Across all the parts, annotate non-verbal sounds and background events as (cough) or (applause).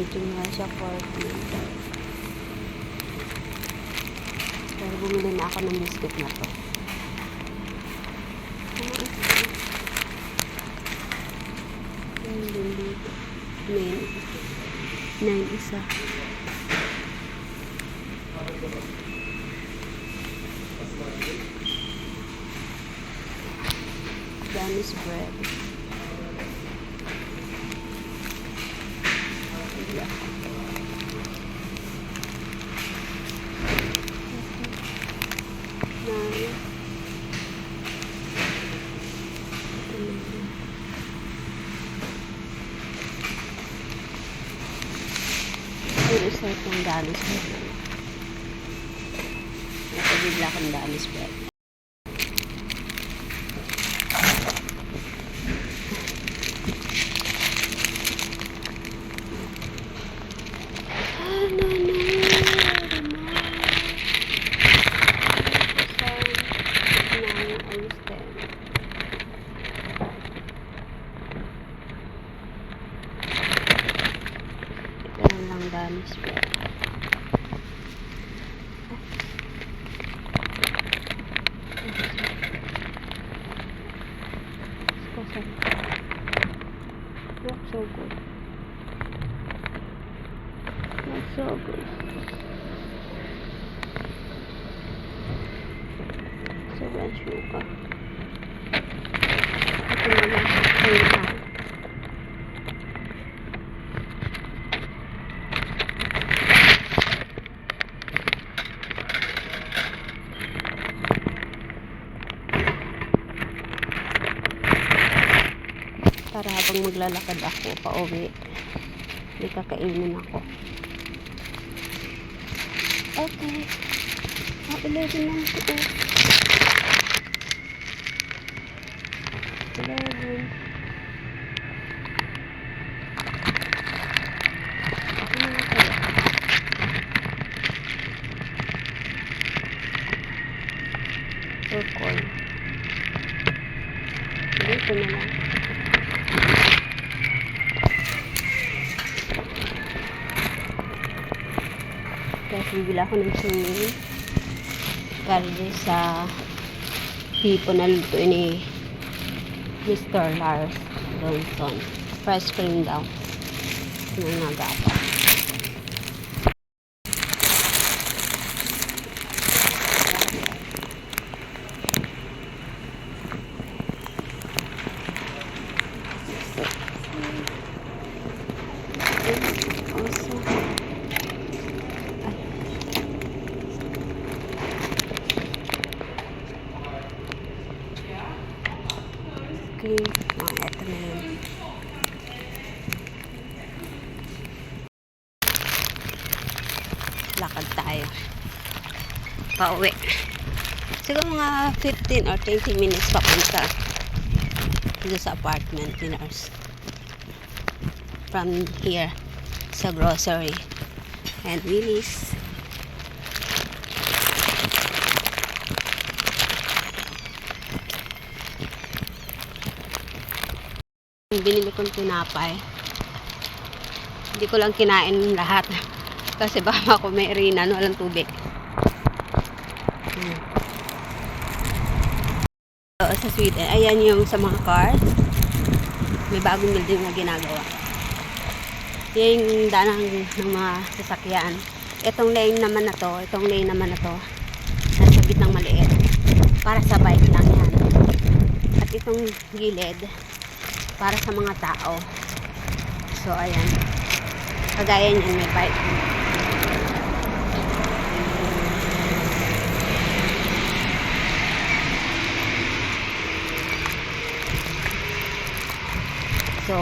Dito nga siya 40. Pero bumili na ako ng biscuit na to. Ayun din dito. Main. Nine isa. Danish bread. Isa itong Danish bread. Nakabigla akong Danish bread. Ano na? Ito na lang Danish bread. Not so good. Not so good. Sobrang suka. Ito na lang. Ayun lang. Para habang maglalakad ako pa uwi may kakainin ako. Okay ah 11 lang ito oh. 11 ano na kaya circle dito na lang Kasi bibili ako ng sungin. Karde sa hipo na lutuin ni Mr. Lars Johnson. Fresh cream daw. Ng nagapa. Also, Okay. Ah, eto na yun. Lakad tayo. Pauwi. Siguro mga 15 or 20 minutes papunta dito sa apartment ni Nurse. From here sa grocery and Willis. binili kong tinapay. Hindi ko lang kinain lahat. Kasi baka ako may irinan, walang tubig. Hmm. So, sa Sweden, ayan yung sa mga cars. May bagong building na ginagawa. Yan yung danang ng mga sasakyan. Itong lane naman na to, itong lane naman na to, nasa gitnang maliit. Para sa bike lang yan. At itong gilid, para sa mga tao. So, ayan. Kagaya niyan, may bike. So,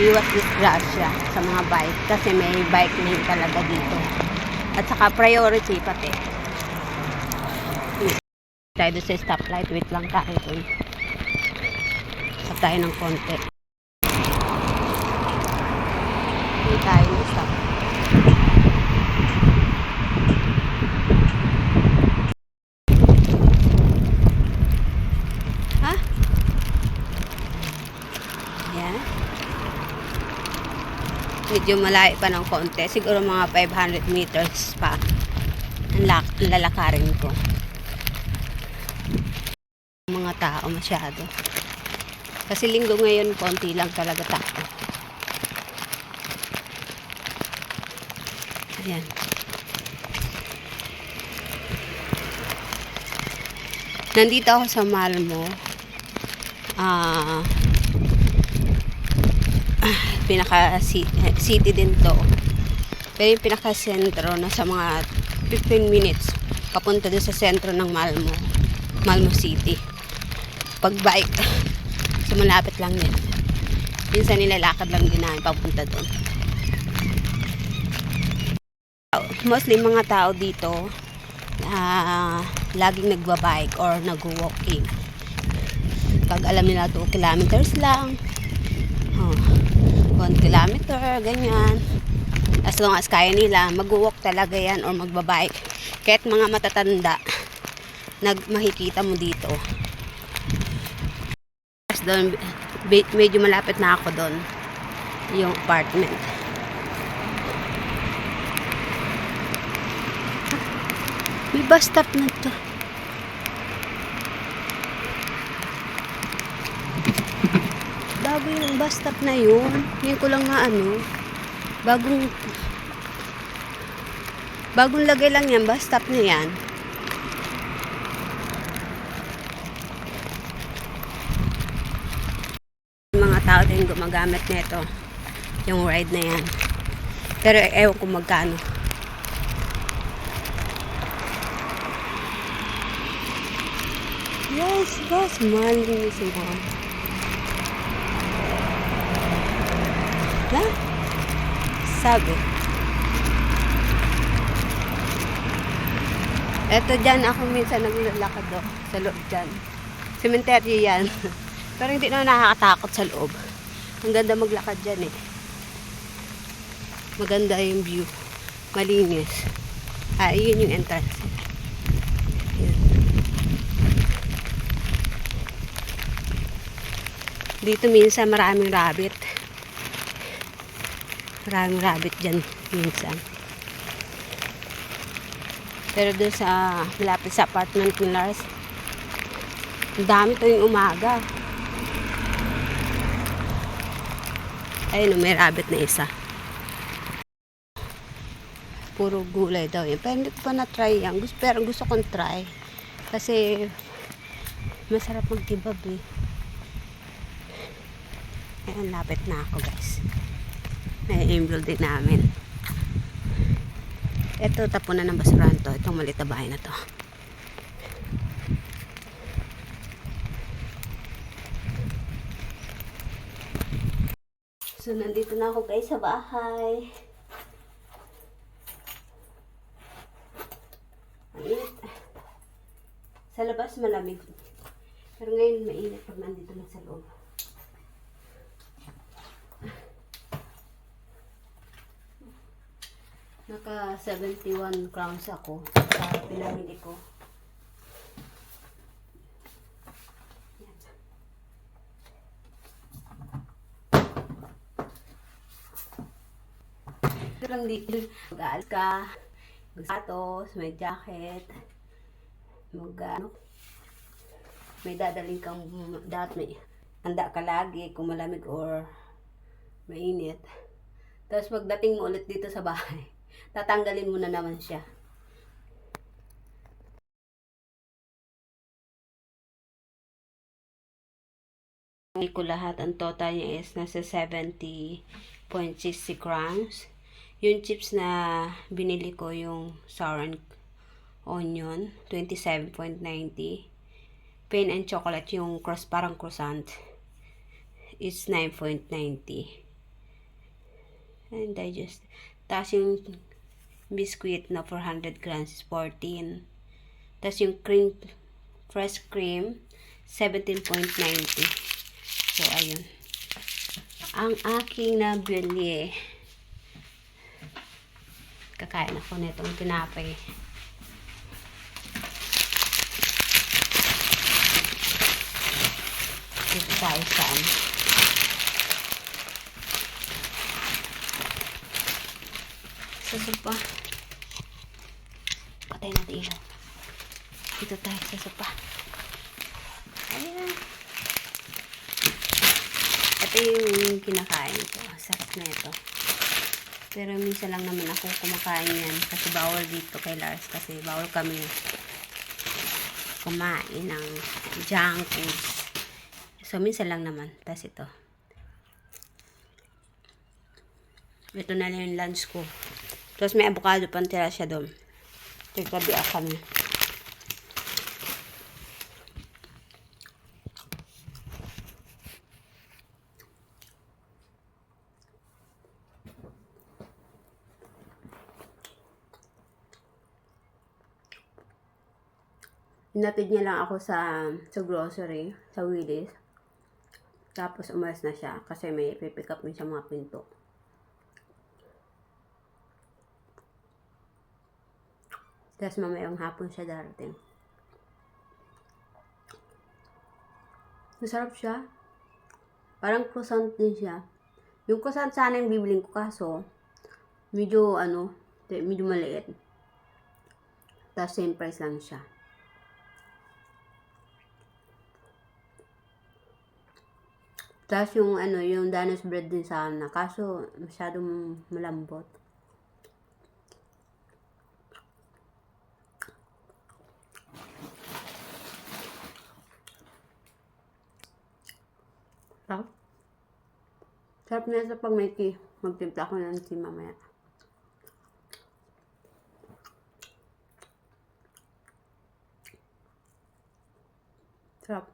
iwas disgrasya sa mga bike kasi may bike lane talaga dito. At saka priority pati tayo sa stoplight. Wait lang tayo. Stop tayo ng konti. Wait tayo ng stop. Ha? Yan. Medyo malayo pa ng konti. Siguro mga 500 meters pa. Ang, lak- ang lalakarin ko. Mga tao masyado. Kasi linggo ngayon, konti lang talaga tao. Ayan. Nandito ako sa Malmo. Ah, ah, pinaka ci- city din to. Pero yung pinaka sentro na sa mga 15 minutes papunta doon sa sentro ng Malmo. Malmo City. Pag bike, (laughs) so malapit lang din. Minsan nilalakad lang din namin papunta doon. Mostly mga tao dito na laging nagbabike or nag-walking. Pag alam nila 2 kilometers lang, 1 kilometer, ganyan. As long as kaya nila, mag-walk talaga yan or magbabike. Kahit mga matatanda, nag makikita mo dito. Tapos doon, medyo malapit na ako doon. Yung apartment. May bus stop na to. Bago yung bus stop na yun. Ngayon ko lang nga ano. Bagong Bagong lagay lang yan. Bus stop na yan. Mga tao din gumagamit nito. Yung ride na yan. Pero ewan ko magkano. Yes, that's money semua. Ha? Sabi. Eto dyan ako minsan naglalakad do sa loob dyan. Cemetery yan. (laughs) Pero hindi na nakakatakot sa loob. Ang ganda maglakad dyan eh. Maganda yung view. Malinis. Ah, yun yung entrance. Dito minsan maraming rabbit. Maraming rabbit dyan minsan. Pero doon sa malapit sa apartment ni Lars, ang dami to yung umaga. Ayun, may rabbit na isa. Puro gulay daw yun. Pero hindi ko pa na-try yan. Gusto, pero gusto kong try. Kasi masarap magkibab eh. Ayan, lapit na ako guys. Nai-embroil din namin. Ito, tapunan ng basurahan to. Itong maliit na bahay na to. So, nandito na ako guys sa bahay. Mainit. Sa labas malamig. Pero ngayon mainit pag nandito lang sa loob. Naka 71 crowns ako sa pinamili ko. Lang dito. Mag-aal ka. Sapatos, may jacket. Mag ano. May dadaling kang dapat may handa ka lagi kung malamig or mainit. Tapos pagdating mo ulit dito sa bahay, tatanggalin mo na naman siya. Ko lahat, ang total niya is nasa 70.60 grams. Yung chips na binili ko, yung sour onion, 27.90. Pain and chocolate, yung cross parang croissant, is 9.90. And digest. Tapos yung biscuit na 400 grams is 14. Tapos yung cream, fresh cream, 17.90. So, ayun. Ang aking nabili, kakain ako nitong tinapay. Dito tayo sa ano. Sa sopa. Patay natin ilaw. Dito tayo sa sopa. Ayan. Ito yung kinakain ko. Sarap na ito. Pero minsan lang naman ako kumakain yan. Kasi bawal dito kay Lars. Kasi bawal kami kumain ng junk foods. So, minsan lang naman. Tapos ito. Ito na lang yung lunch ko. Tapos may avocado pang tira siya doon. Tigtabi kami. Hinatid niya lang ako sa sa grocery, sa Willis. Tapos umalis na siya kasi may pipick up niya sa mga pinto. Tapos mamayang hapon siya darating. Masarap siya. Parang croissant din siya. Yung croissant sana yung bibiling ko kaso, medyo ano, medyo maliit. Tapos same price lang siya. Tapos yung ano, yung Danish bread din sana. Kaso masyadong malambot. Sarap. Sarap na sa pag may tea. Magtimpla ko ng tea mamaya. Sarap.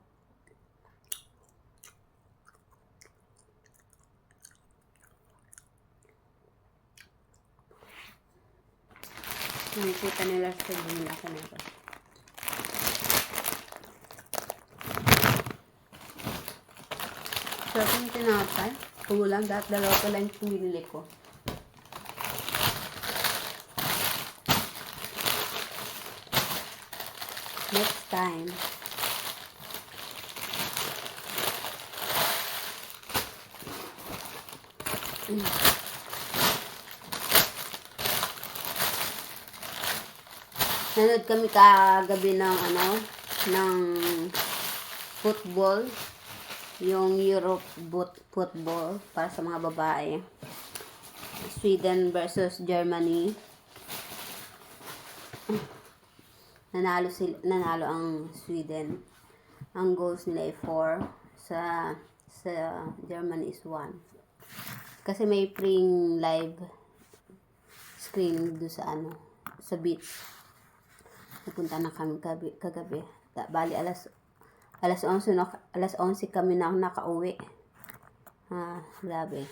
Nakikita nila sa bumila ko nito. Sarap yung tinapay. Kumulang dahil dalawa pa lang yung binili ko. Next time. Mm. Nanood kami kagabi ng ano, ng football. Yung Europe boot football para sa mga babae. Sweden versus Germany. Nanalo sila, nanalo ang Sweden. Ang goals nila ay 4 sa sa Germany is 1. Kasi may free live screening do sa ano, sa beach. Napunta na kami kagabi. kagabi. Bali, alas, alas 11, na, alas 11 kami na nakauwi. Ah, grabe.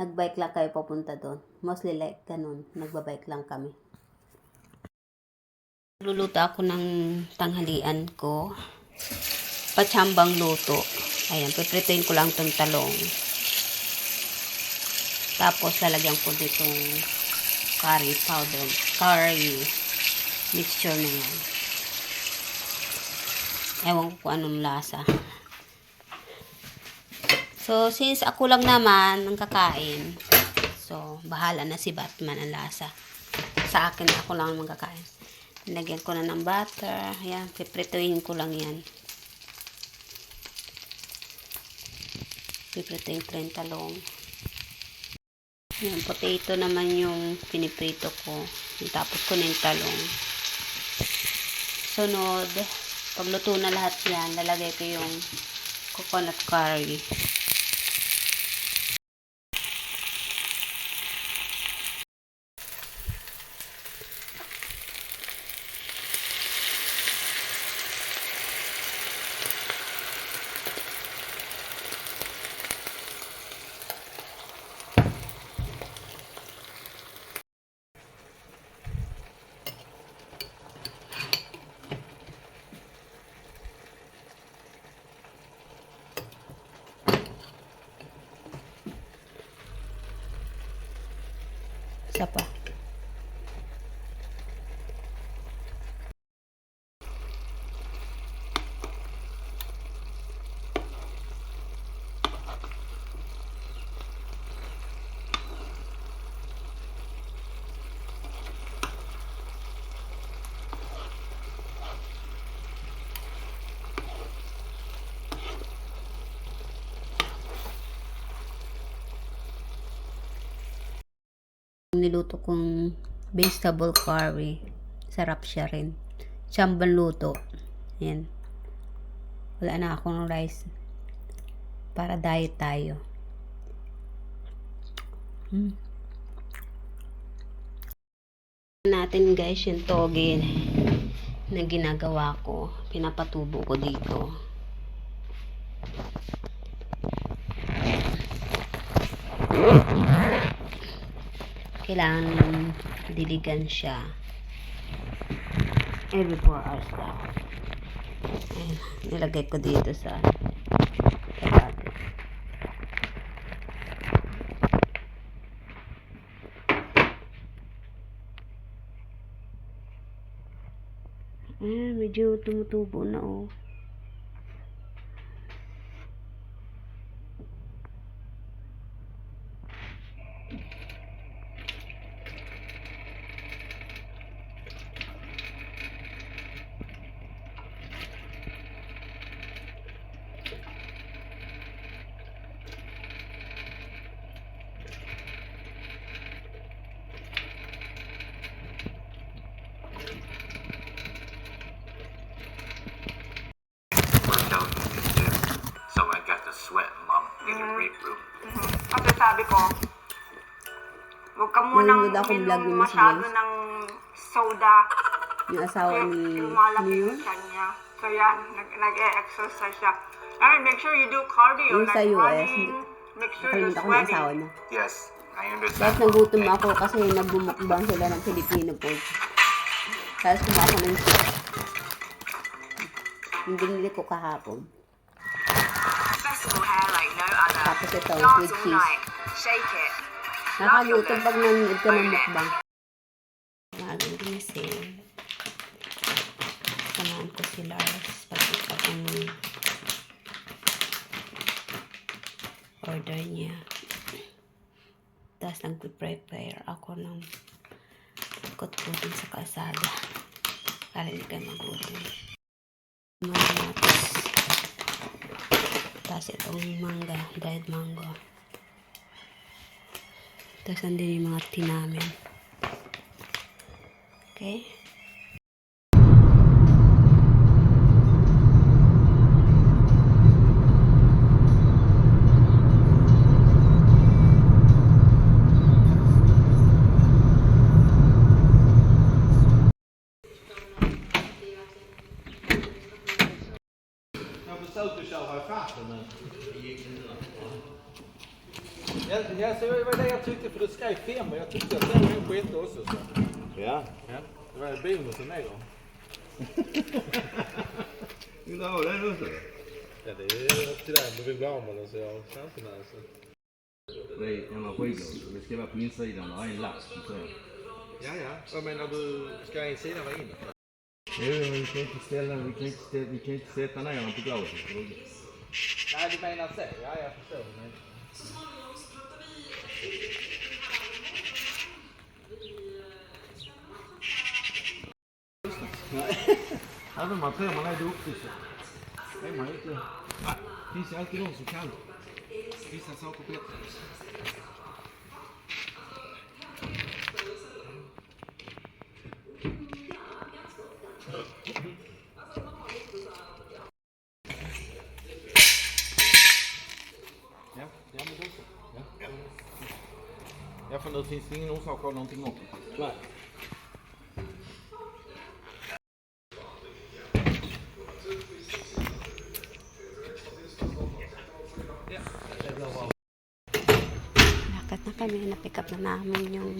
Nagbike lang kayo papunta doon. Mostly like ganun. Nagbabike lang kami. Luluto ako ng tanghalian ko. Patsambang luto. Ayan, piprituin ko lang itong talong. Tapos, lalagyan ko ditong curry powder. Curry mixture na yan. Ewan ko kung anong lasa. So, since ako lang naman ang kakain, so, bahala na si Batman ang lasa. Sa akin, ako lang ang magkakain. Lagyan ko na ng butter. Ayan, piprituin ko lang yan. Piprituin ko rin talong. Yan, potato naman yung piniprito ko. Tapos ko na yung talong. Sunod, pagluto na lahat yan, lalagay ko yung coconut curry. Isa niluto kong vegetable curry. Sarap siya rin. Siyang luto. Yan. Wala na akong rice. Para diet tayo. Hmm. natin guys yung toge na ginagawa ko. Pinapatubo ko dito. Kailangan diligan siya. Every 4 hours daw. Ayan, nilagay ko dito sa tabate. Ah, medyo tumutubo na oh. Munang Nanonood akong vlog ni Miss masyado Grace. ng soda. Yung asawa ni lumalaki Neil. yung tiyan niya. So yan, nag- nag-e-exercise siya. And make sure you do cardio, Yung sa like US, running. Make sure you're Nakalimutan ko na asawa sweating. niya. Yes, I Tapos understand. nagutom ako kasi nagbumukbang sila ng Filipino food. Tapos kumuha ako ng chips. Yung binili ko kahapon. Festival hair like no other. Tapos ito, Dance with all cheese. night. Shake it. Nakagutom pag nanonood ka ng mukbang. Magang ginising. Samahan ko si Lars pag ang order niya. Tapos nag-prepare ako ng kutkutin sa kalsada. Para hindi ka magutom. Mga matos. Tapos itong mangga, dried mango. Tapos nandun yung mga tinamin. Okay? Det bonusen med då. (laughs) vill du ha den också? Ja, det är upp till dig om du vill bli av med den så jag har inte med. Så. Det är energiglas. Det ska vara på insidan och en lapp. Så. Ja, ja. Vad menar du? Ska en sida vara inne? Jo, men vi kan inte ställa vi kan inte, vi kan inte sätta ner den på glaset. Nej, du menar så? Ja, jag förstår. Men... É Maria, mă é de 18. Hai mai É Fiți alte rău, suceală. Fiți sau cu pietre. Ja, ja men då så. Ja. Ja, för nu finns det ingen orsak att ha någonting Napick up na namin yung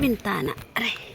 bintana. Aray.